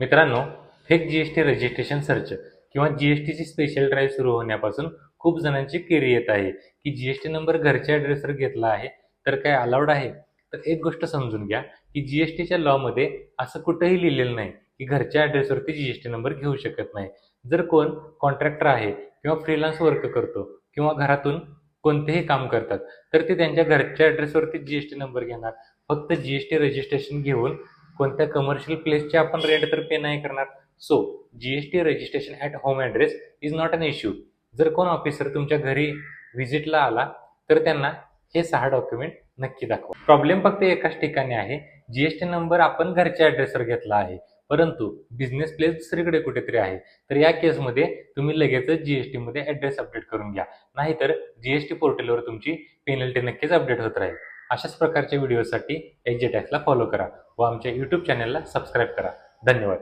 मित्रांनो fake G S T registration search किंवा G S टीची स्पेशल ड्राईव्ह सुरू होण्यापासून खूप जणांची केरी येत आहे. की जी एस टी नंबर घरच्या ॲड्रेसवर घेतला आहे तर काय अलाउड आहे? तर एक गोष्ट समजून घ्या की जी एस टीच्या लॉमध्ये असं कुठंही लिहिलेलं नाही की घरच्या ॲड्रेसवरती जी एस टी नंबर घेऊ शकत नाही. जर कोण कॉन्ट्रॅक्टर आहे किंवा फ्रीलान्स वर्क करतो किंवा घरातून कोणतेही काम करतात तर ते त्यांच्या घरच्या ॲड्रेसवरती जी एस टी नंबर घेणार. फक्त जी एस टी रजिस्ट्रेशन घेऊन कोणत्या कमर्शियल प्लेसचे आपण रेंट तर पे नाही करणार? So G S T registration at home address is not an issue जर कोण ऑफिसर तुमच्या घरी व्हिजिटला आला तर त्यांना हे सहा डॉक्युमेंट नक्की दाखवा. प्रॉब्लेम फक्त एकाच ठिकाणी आहे. जी एस टी नंबर आपण घरच्या ॲड्रेसवर घेतला आहे. परंतु बिझनेस प्लेस दुसरीकडे कुठेतरी आहे. तर या केसमध्ये तुम्ही लगेचच जी एस टीमध्ये ॲड्रेस अपडेट करून घ्या. नाहीतर जी एस टी पोर्टलवर तुमची पेनल्टी नक्कीच अपडेट होत राहील. अशाच प्रकारच्या व्हिडिओसाठी ए जे टॅक्सला फॉलो करा व आमच्या यूट्यूब चॅनलला सबस्क्राईब करा. धन्यवाद.